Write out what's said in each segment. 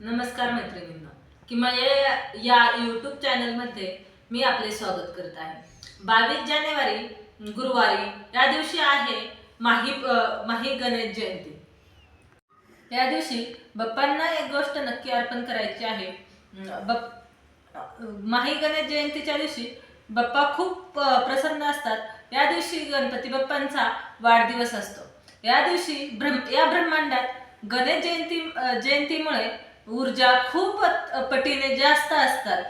नमस्कार मैत्रिणींना. किंवा या या यूट्यूब चॅनलमध्ये मी आपले स्वागत करत आहे. बावीस जानेवारी गुरुवारी या दिवशी आहे माही माही गणेश जयंती. या दिवशी बाप्पांना एक गोष्ट नक्की अर्पण करायची आहे. बप माही गणेश जयंतीच्या दिवशी बाप्पा खूप प्रसन्न असतात. या दिवशी गणपती बाप्पांचा वाढदिवस असतो. या दिवशी ब्रह्म या ब्रह्मांडात गणेश जयंती जयंतीमुळे ऊर्जा खूप पटीने जास्त असतात.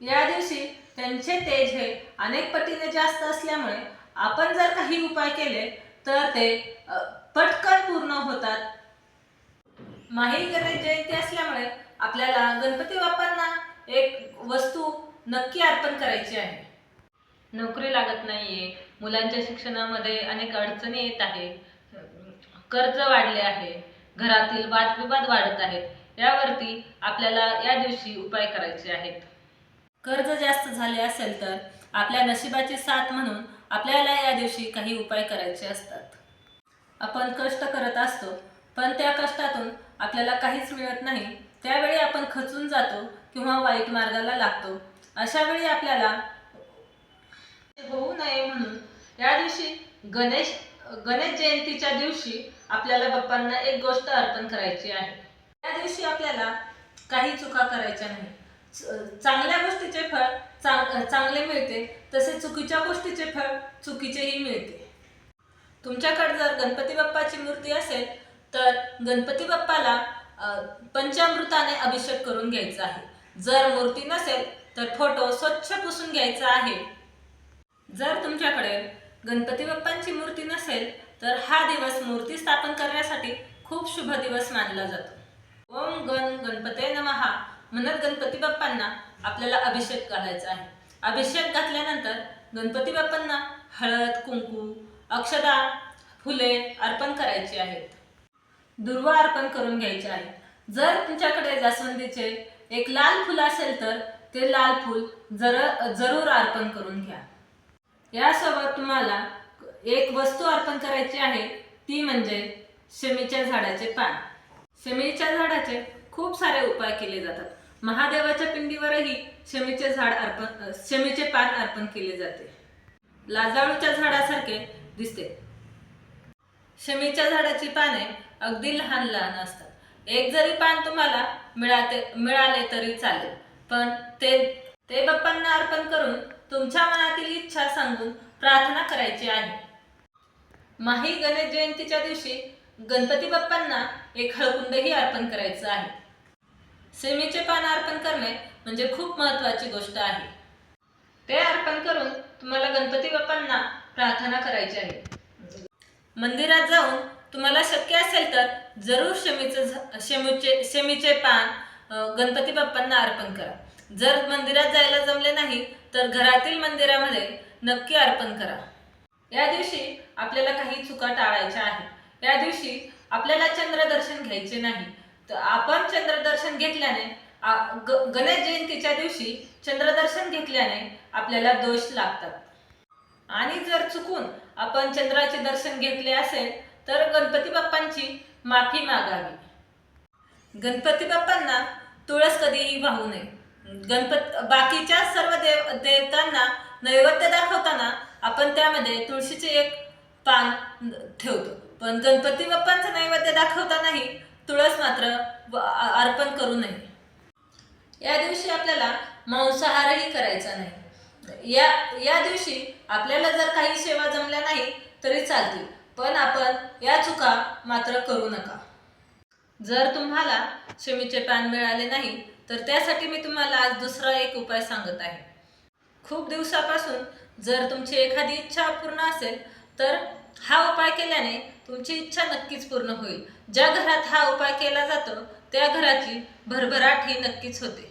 या दिवशी त्यांचे तेज हे अनेक पटीने जास्त असल्यामुळे आपण जर काही उपाय केले तर ते पटकन पूर्ण होतात. माही गणेश जयंती असल्यामुळे आपल्याला गणपती बाप्पांना एक वस्तू नक्की अर्पण करायची आहे. नोकरी लागत नाहीये. मुलांच्या शिक्षणामध्ये अनेक अडचणी येत आहे कर्ज वाढले आहे. घरातील वादविवाद वाढत आहेत. यावरती आपल्याला या दिवशी उपाय करायचे आहेत. कर्ज जास्त झाले असेल तर आपल्या नशिबाची साथ म्हणून आपल्याला या दिवशी काही उपाय करायचे असतात. आपण कष्ट करत असतो पण त्या कष्टातून आपल्याला काहीच मिळत नाही. त्यावेळी आपण खचून जातो किंवा वाईट मार्गाला लागतो. अशा वेळी आपल्याला होऊ नये म्हणून या दिवशी गणेश गणेश जयंतीच्या दिवशी आपल्याला बाप्पांना एक गोष्ट अर्पण करायची आहे. त्या दिवशी आपल्याला काही चुका करायच्या नाही. चांगल्या गोष्टीचे फळ चांग चांगले मिळते तसे चुकीच्या गोष्टीचे फळ चुकीचेही मिळते. तुमच्याकडे जर गणपती बाप्पाची मूर्ती असेल तर गणपती बाप्पाला पंचामृताने अभिषेक करून घ्यायचा आहे. जर मूर्ती नसेल तर फोटो स्वच्छ पुसून घ्यायचा आहे. जर तुमच्याकडे गणपती बाप्पांची मूर्ती नसेल तर हा दिवस मूर्ती स्थापन करण्यासाठी खूप शुभ दिवस मानला जातो. ओम गण गणपते नमहा म्हणत गणपती बाप्पांना आपल्याला अभिषेक घालायचा आहे. अभिषेक घातल्यानंतर गणपती बाप्पांना हळद कुंकू अक्षदा फुले अर्पण करायची आहेत. दुर्वा अर्पण करून घ्यायचे आहे. जर तुमच्याकडे जास्वंदीचे एक लाल फुल असेल तर ते लाल फुल जर जरूर अर्पण करून घ्या. यासोबत तुम्हाला एक वस्तू अर्पण करायची आहे ती म्हणजे शमीच्या झाडाचे पान. शमीच्या झाडाचे खूप सारे उपाय केले जातात. महादेवाच्या पिंडीवरही शमीचे झाड अर्पण शमीचे पान अर्पण केले जाते. लाजाळूच्या झाडासारखे दिसते. शमीच्या झाडाची पाने अगदी लहान लहान असतात. एक जरी पान तुम्हाला मिळाते मिळाले तरी चालेल. पण ते ते बाप्पांना अर्पण करून तुमच्या मनातील इच्छा सांगून प्रार्थना करायची आहे. माही गणेश जयंतीच्या दिवशी गणपती बाप्पांना एक हळकुंडही अर्पण करायचं आहे. सेमीचे पान अर्पण करणे म्हणजे खूप महत्वाची गोष्ट आहे. ते अर्पण करून तुम्हाला गणपती बाप्पांना प्रार्थना करायची आहे. मंदिरात जाऊन तुम्हाला शक्य असेल तर जरूर शमीचं शमीचे शमीचे पान गणपती बाप्पांना अर्पण करा. जर मंदिरात जायला जमले नाही तर घरातील मंदिरामध्ये नक्की अर्पण करा. या दिवशी आपल्याला काही चुका टाळायच्या आहेत. या दिवशी आपल्याला चंद्रदर्शन घ्यायचे नाही. तर आपण चंद्रदर्शन घेतल्याने ग- गणेश जयंतीच्या दिवशी चंद्रदर्शन घेतल्याने आपल्याला दोष लागतात. आणि जर चुकून आपण चंद्राचे दर्शन घेतले असेल तर गणपती बाप्पांची माफी मागावी. गणपती बाप्पांना तुळस कधीही वाहू नये. गणपत बाकीच्या सर्व देव देवतांना नैवेद्य दाखवताना आपण त्यामध्ये तुळशीचे एक पान ठेवतो. पण गणपती बाप्पांचं नैवेद्य दाखवतानाही तुळस मात्र अर्पण करू नये. या दिवशी आपल्याला मांसाहारही करायचा नाही. या या दिवशी आपल्याला जर काही सेवा जमल्या नाही तरी चालतील. पण आपण या चुका मात्र करू नका. जर तुम्हाला शमीचे पान मिळाले नाही तर त्यासाठी मी तुम्हाला आज दुसरा एक उपाय सांगत आहे. खूप दिवसापासून जर तुमची एखादी इच्छा अपूर्ण असेल तर हा उपाय केल्याने तुमची इच्छा नक्कीच पूर्ण होईल. ज्या घरात हा उपाय केला जातो त्या घराची भरभराट ही नक्कीच होते.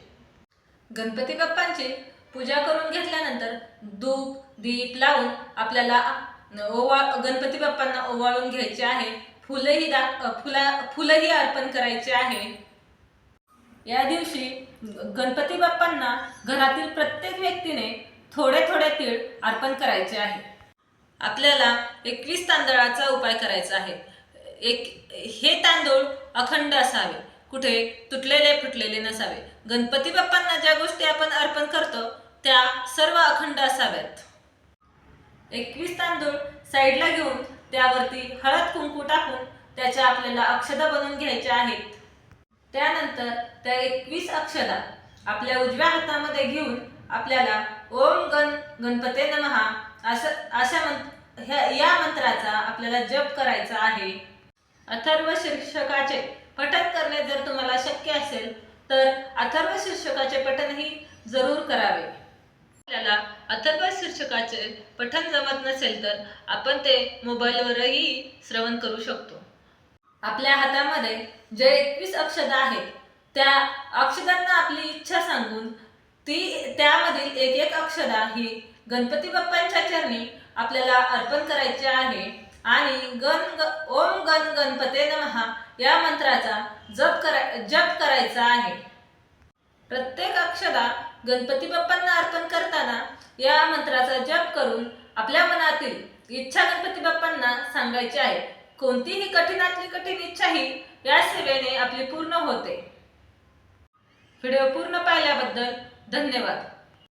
गणपती बाप्पांची पूजा करून घेतल्यानंतर दूध दीप लावून आपल्याला ओवा गणपती बाप्पांना ओवाळून घ्यायचे आहे. फुलंही दा फुला फुलंही अर्पण करायचे आहे. या दिवशी गणपती बाप्पांना घरातील प्रत्येक व्यक्तीने थोडे थोडे तीळ अर्पण करायचे आहे. आपल्याला एकवीस तांदळाचा उपाय करायचा आहे. एक हे तांदूळ अखंड असावे कुठे तुटलेले फुटलेले नसावे. गणपती बाप्पांना ज्या गोष्टी आपण अर्पण करतो त्या सर्व अखंड असाव्यात. एकवीस तांदूळ साईडला घेऊन त्यावरती हळद कुंकू टाकून त्याच्या आपल्याला अक्षदा बनवून घ्यायच्या आहेत. त्यानंतर त्या एकवीस अक्षदा आपल्या उजव्या हातामध्ये घेऊन आपल्याला ओम गण गणपते नमहा असं अशा मंत ह्या या मंत्राचा आपल्याला जप करायचा आहे. अथर्व शीर्षकाचे पठण करणे जर तुम्हाला शक्य असेल तर अथर्व शीर्षकाचे पठणही जरूर करावे. आपल्याला अथर्व शीर्षकाचे पठण जमत नसेल तर आपण ते मोबाईलवरही श्रवण करू शकतो. आपल्या हातामध्ये जे एकवीस अक्षदा आहेत त्या अक्षदांना आपली इच्छा सांगून ती त्यामधील एक एक अक्षदा ही गणपती बाप्पांच्या चरणी आपल्याला अर्पण करायची आहे. आणि गण ग- ओम गण गणपते नमहा या मंत्राचा जप करा जप करायचा आहे. प्रत्येक अक्षदा गणपती बाप्पांना अर्पण करताना या मंत्राचा जप करून आपल्या मनातील इच्छा गणपती बाप्पांना सांगायची आहे. कोणतीही कठीणातली कठीण इच्छाही या सेवेने आपली पूर्ण होते. व्हिडिओ पूर्ण पाहिल्याबद्दल धन्यवाद.